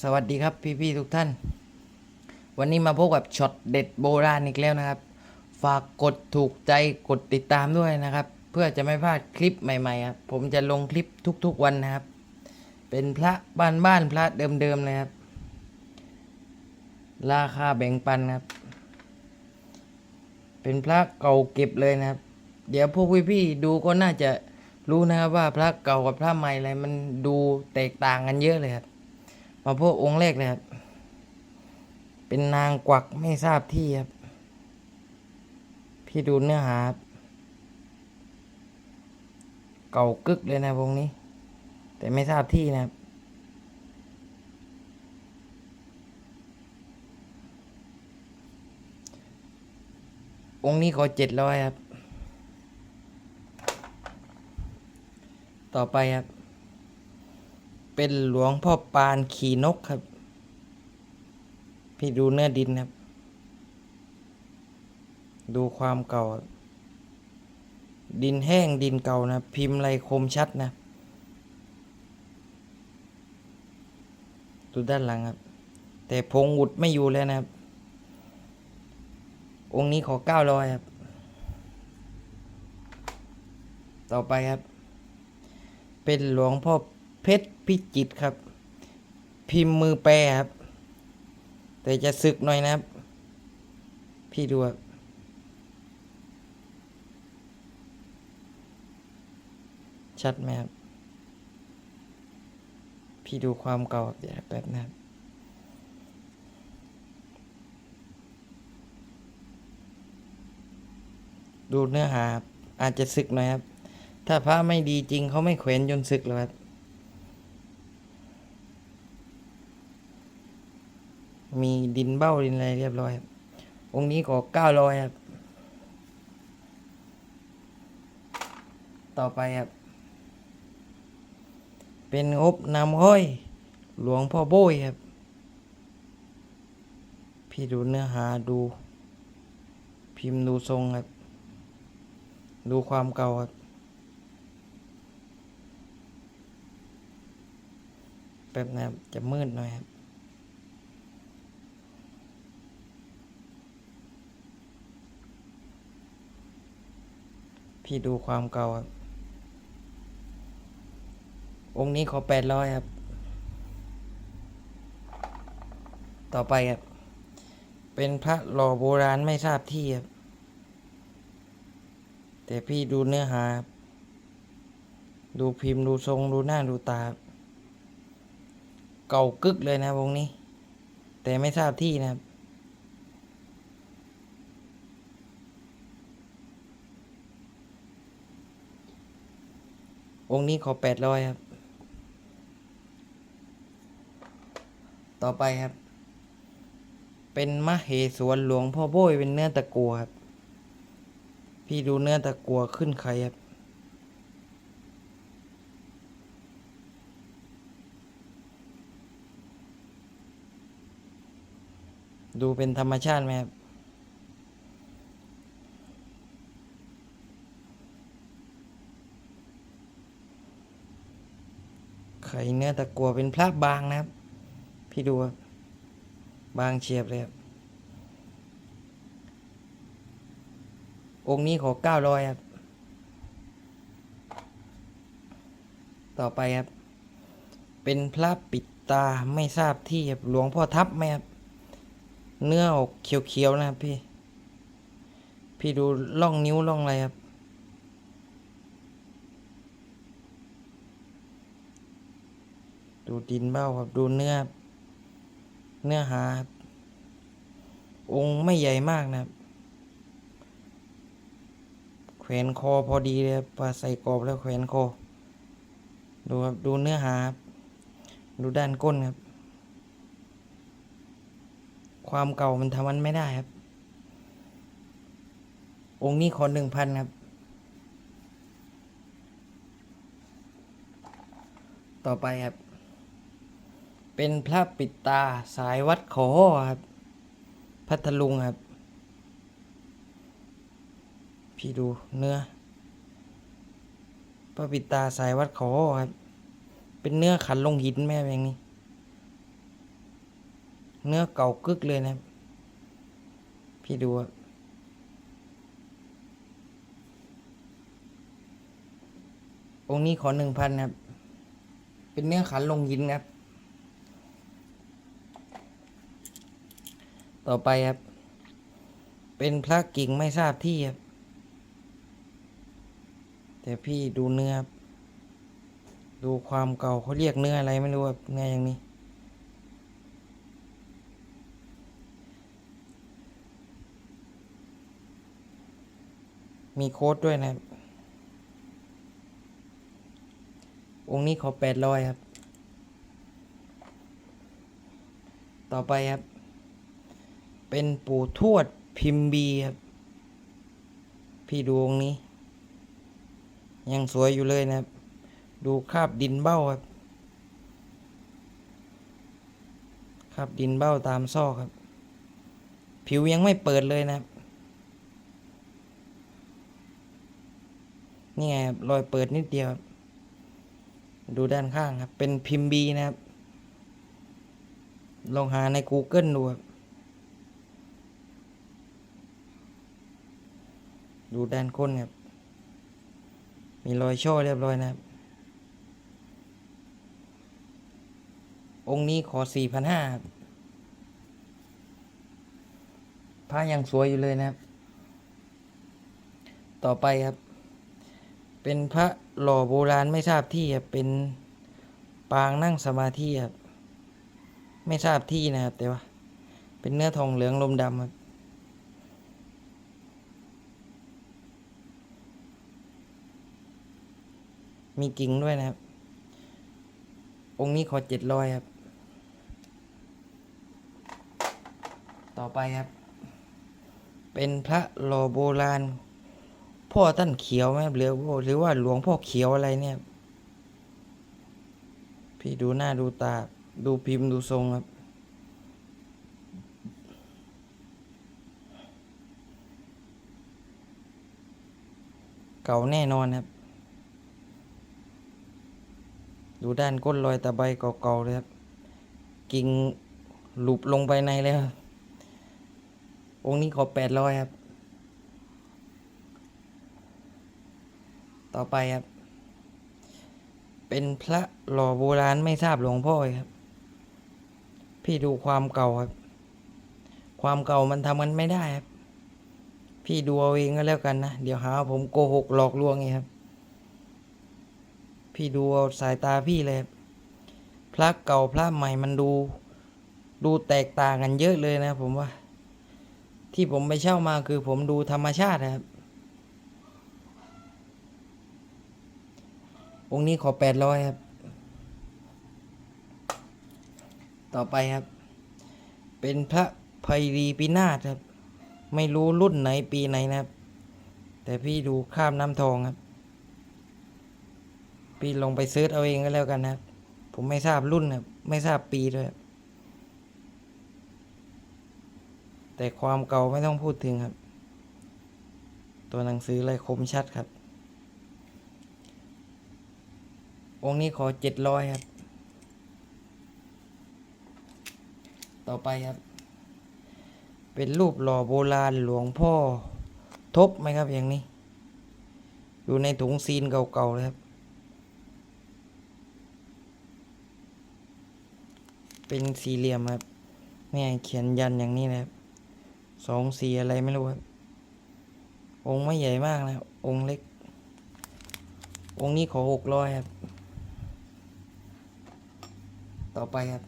สวัสดีครับพี่ๆทุกท่าน วันนี้มาพบกับช็อตเด็ดโบราณอีกแล้วนะครับ ฝากกดถูกใจกดติดตามด้วยนะครับ เพื่อจะไม่พลาดคลิปใหม่ๆครับผมจะลงคลิปทุกๆวันนะครับ เป็นพระบ้านๆพระเดิมๆเลยครับ ราคาแบ่งปันครับ เป็นพระเก่าเก็บเลยนะครับ เดี๋ยวพวกพี่ๆดูก็น่าจะรู้นะครับว่าพระเก่ากับพระใหม่อะไรมันดูแตกต่างกันเยอะเลยครับ มาพวกองค์แรกเลยครับ เป็นนางกวักไม่ทราบที่ครับ พี่ดูเนื้อหาครับเก่ากึกเลยนะวงนี้ แต่ไม่ทราบที่นะครับองค์นี้ขอเจ็ดร้อยครับ ต่อไปครับ เป็นหลวงพ่อปานขี่นกครับ พี่ดูเนื้อดินครับ ดูความเก่า ดินแห้งดินเก่านะ พิมพ์ลายคมชัดนะ ดูด้านหลังครับ แต่พงอุดไม่อยู่แล้วนะครับ องค์นี้ขอเก้าร้อยครับ ต่อไปครับ เป็นหลวงพ่อเพชร พิจิตครับ พิมพ์มือแปรครับ แต่จะสึกหน่อยนะครับ พี่ดูครับชัดไหมครับ พี่ดูความเก่าครับเดี๋ยวแป๊บนะครับดูเนื้อหาอาจจะสึกหน่อยครับ ถ้าพระไม่ดีจริงเขาไม่แขวนจนสึกหรอกครับ มีดินเบ้าดินอะไรเรียบร้อยองค์นี้ก็เก้าร้อยครับ ต่อไปครับ เป็นงบนำห้อย หลวงพ่อโบยครับ พี่ดูเนื้อหาดู พิมพ์ดูทรงครับ ดูความเก่าครับ แป๊บนะครับจะมืดหน่อยครับ พี่ดูความเก่าครับ องค์นี้ขอแปดร้อยครับ ต่อไปครับ เป็นพระหล่อโบราณไม่ทราบที่ครับ แต่พี่ดูเนื้อหา ดูพิมพ์ดูทรงดูหน้าดูตาครับเก่ากึกเลยนะวงนี้ แต่ไม่ทราบที่นะครับ องค์นี้ขอแปดร้อยครับ ต่อไปครับ เป็นมะเหสวนหลวงพ่อโบยเป็นเนื้อตะกัวครับ พี่ดูเนื้อตะกัวขึ้นไข่ครับดูเป็นธรรมชาติไหมครับ เนื้อตะกัวเป็นพระบางนะครับ พี่ดูครับบางเฉียบเลยครับ องค์นี้ขอเก้าร้อยครับ ต่อไปครับ เป็นพระปิดตาไม่ทราบที่ครับหลวงพ่อทับไหมครับ เนื้อออกเขียวๆนะครับพี่ พี่ดูล่องนิ้วล่องอะไรครับ ดูดินเบ้าครับ ดูเนื้อ เนื้อหาครับ องค์ไม่ใหญ่มากนะครับ แขวนคอพอดีเลยปลาใส่กรอบแล้วแขวนคอ ดูครับ ดูเนื้อหาครับ ดูด้านก้นครับ ความเก่ามันทำมันไม่ได้ครับ องค์นี้ขอหนึ่งพันครับต่อไปครับ เป็นพระปิดตาสายวัดขอครับ พัทลุงครับ พี่ดูเนื้อ พระปิดตาสายวัดขอครับ เป็นเนื้อขันลงหินแม่แบบนี้ เนื้อเก่ากึกเลยนะครับ พี่ดูครับองค์นี้ขอหนึ่งพันครับ เป็นเนื้อขันลงหินครับ ต่อไปครับ เป็นพระกิ่งไม่ทราบที่ครับ แต่พี่ดูเนื้อ ดูความเก่าเขาเรียกเนื้ออะไรไม่รู้ครับเนื้ออย่างนี้ มีโค้ดด้วยนะครับ องค์นี้ขอแปดร้อยครับ ต่อไปครับ เป็นปู่ทวดพิมพ์บีครับ พี่ดูองนี้ ยังสวยอยู่เลยนะครับ ดูคราบดินเบ้าครับ คราบดินเบ้าตามซอกครับ ผิวยังไม่เปิดเลยนะครับ นี่ไงครับรอยเปิดนิดเดียว ดูด้านข้างครับ เป็นพิมพ์บีนะครับ ลองหาใน Google ดูครับ ดูด้านก้นครับ มีรอยช่อเรียบร้อยนะครับ องค์นี้ขอสี่พันห้าพระยังสวยอยู่เลยนะครับ ต่อไปครับ เป็นพระหล่อโบราณไม่ทราบที่ครับ เป็นปางนั่งสมาธิครับ ไม่ทราบที่นะครับแต่ว่า เป็นเนื้อทองเหลืองลมดำครับ มีกิ่งด้วยนะครับ องค์นี้ขอเจ็ดร้อยครับ ต่อไปครับ เป็นพระหล่อโบราณ พ่อท่านเขียวไหมครับหรือว่าหรือว่าหลวงพ่อเขียวอะไรเนี่ย พี่ดูหน้าดูตา ดูพิมพ์ดูทรงครับเก่าแน่นอนครับ ดูด้านก้นรอยตะไบเก่าๆเลยครับ กิ่งหลุบลงไปในแล้วครับ องค์นี้ขอแปดร้อยครับ ต่อไปครับ เป็นพระหล่อโบราณไม่ทราบหลวงพ่อครับ พี่ดูความเก่าครับ ความเก่ามันทำกันไม่ได้ครับ พี่ดูเอาเองก็แล้วกันนะ เดี๋ยวหาผมโกหกหลอกลวงไงครับ พี่ดูเอาสายตาพี่เลยพระเก่าพระใหม่มันดู ดูแตกต่างกันเยอะเลยนะผมว่า ที่ผมไปเช่ามาคือผมดูธรรมชาตินะครับ องค์นี้ขอแปดร้อยครับ ต่อไปครับ เป็นพระภัยรีปินาศครับ ไม่รู้รุ่นไหนปีไหนนะครับ แต่พี่ดูข้ามน้ำทองครับ พี่ลงไปเซิร์ชเอาเองก็แล้วกันนะครับ ผมไม่ทราบรุ่นครับ ไม่ทราบปีด้วย แต่ความเก่าไม่ต้องพูดถึงครับ ตัวหนังสือลายคมชัดครับ องค์นี้ขอเจ็ดร้อยครับ ต่อไปครับ เป็นรูปหล่อโบราณหลวงพ่อทบไหมครับอย่างนี้ อยู่ในถุงซีนเก่าๆเลยครับ เป็นสี่เหลี่ยมครับเนี่ยเขียนยันอย่างนี้นะครับสองสี่อะไรไม่รู้ครับองค์ไม่ใหญ่มากนะองค์เล็ก องค์นี้ขอหกร้อยครับ ต่อไปครับ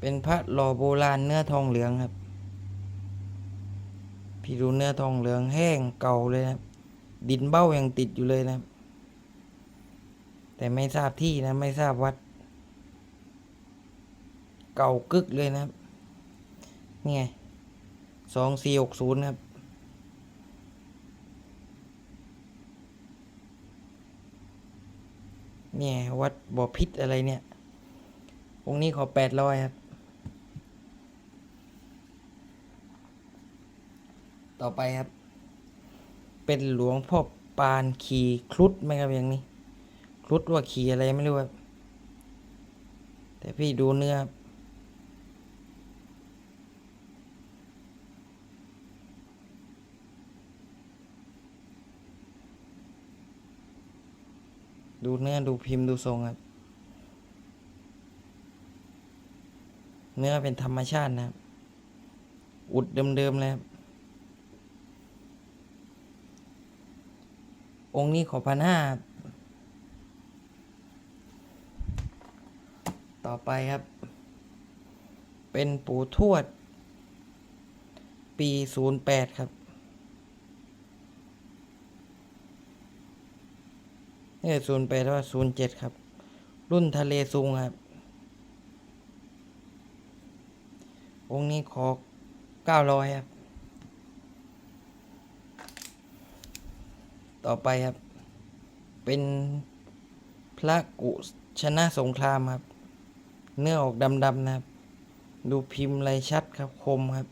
เป็นพระหล่อโบราณเนื้อทองเหลืองครับ พี่ดูเนื้อทองเหลืองแห้งเก่าเลยนะดินเบ้ายังติดอยู่เลยนะ แต่ไม่ทราบที่นะ ไม่ทราบวัด เก่ากึกเลยนะครับ นี่ไงสองสี่หกศูนย์ครับ เนี่ย วัดบ่อพิษอะไรเนี่ย องค์นี้ขอแปดร้อยครับ ต่อไปครับ เป็นหลวงพ่อปานขี่ครุฑไหมครับอย่างนี้ครุฑว่าขี่อะไรไม่รู้ครับ แต่พี่ดูเนื้อครับ ดูเนื้อดูพิมพ์ดูทรงครับ เนื้อเป็นธรรมชาตินะครับ อุดเดิมๆเลยครับ องค์นี้ขอพันห้าต่อไปครับ เป็นปู่ทวด ปีศูนย์แปดครับ เออศูนย์แปดว่าศูนย์เจ็ดครับ รุ่นทะเลซุงครับ องค์นี้ขอเก้าร้อยครับ ต่อไปครับ เป็นพระกุชนะสงครามครับ เนื้อออกดำๆนะครับ ดูพิมพ์ลายชัดครับคมครับ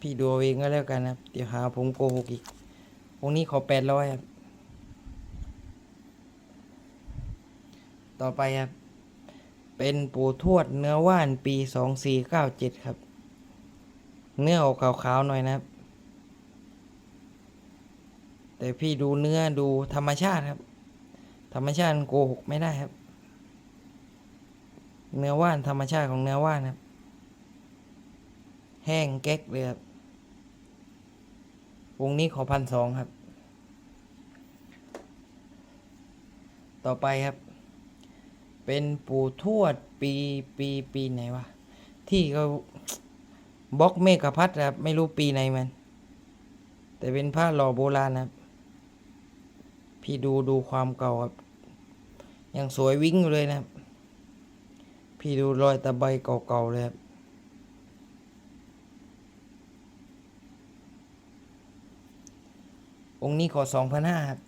พี่ดูเองก็แล้วกันนะครับ เดี๋ยวหาผมโกหกอีกองนี้ขอแปดร้อยครับ ต่อไปครับ เป็นปู่ทวดเนื้อว่านปีสองสี่เก้าเจ็ดครับ เนื้อออกขาวๆหน่อยนะครับ แต่พี่ดูเนื้อดูธรรมชาติครับ ธรรมชาติโกหกไม่ได้ครับ เนื้อว่านธรรมชาติของเนื้อว่านครับ แห้งแก๊กเลยครับ วงนี้ขอพันสองครับ ต่อไปครับ เป็นปู่ทวดปีปีปีไหนวะ ที่เขาบล็อกเมกะพัดครับ ไม่รู้ปีไหนมัน แต่เป็นผ้าหล่อโบราณนะครับ พี่ดูดูความเก่าครับ ยังสวยวิ่งอยู่เลยนะครับ พี่ดูรอยตะไบเก่าๆเลยครับ องค์นี้ขอสองพันห้าครับ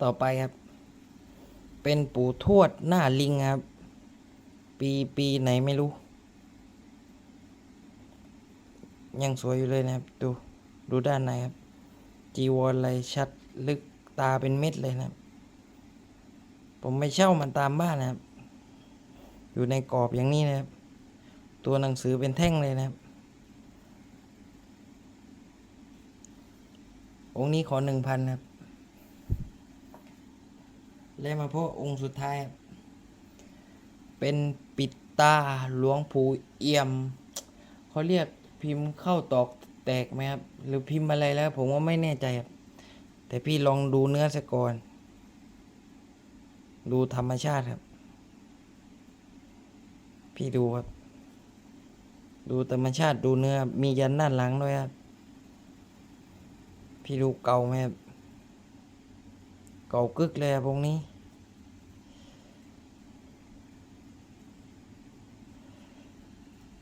ต่อไปครับ เป็นปู่ทวดหน้าลิงครับ ปีปีไหนไม่รู้ ยังสวยอยู่เลยนะครับ ดู ดูด้านในครับ จีวรอะไรชัดลึกตาเป็นเม็ดเลยนะครับ ผมไม่เช่ามันตามบ้านนะครับ อยู่ในกรอบอย่างนี้นะครับ ตัวหนังสือเป็นแท่งเลยนะครับ องค์นี้ขอหนึ่งพันครับ แล้วมาพบองค์สุดท้ายครับเป็นปิดตาหลวงปู่เอี่ยม เขาเรียกพิมพ์เข้าตอกแตกไหมครับ หรือพิมพ์อะไรแล้ว ผมว่าไม่แน่ใจครับ แต่พี่ลองดูเนื้อสะก่อน ดูธรรมชาติครับ พี่ดูครับ ดูธรรมชาติดูเนื้อ มียันด้านหลังด้วยครับ พี่ดูเก่าไหมบเก่ากึกเลยครับวงนี้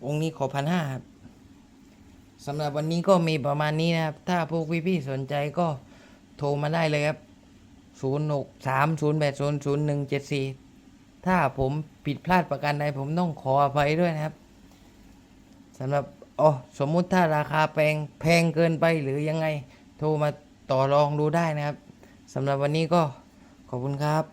องนี้ขอพันห้าครับสำหรับวันนี้ก็มีประมาณนี้นะครับ ถ้าพวกพี่ๆสนใจก็โทรมาได้เลยครับ 0 6 3 0 8 0 0 1 7 4 ถ้าผมผิดพลาดประการใดผมต้องขออภัยด้วยนะครับสำหรับอ๋อสมมุติถ้าราคาแพงแพงเกินไปหรือยังไง โทรมาต่อรองดูได้นะครับสำหรับวันนี้ก็ขอบคุณครับ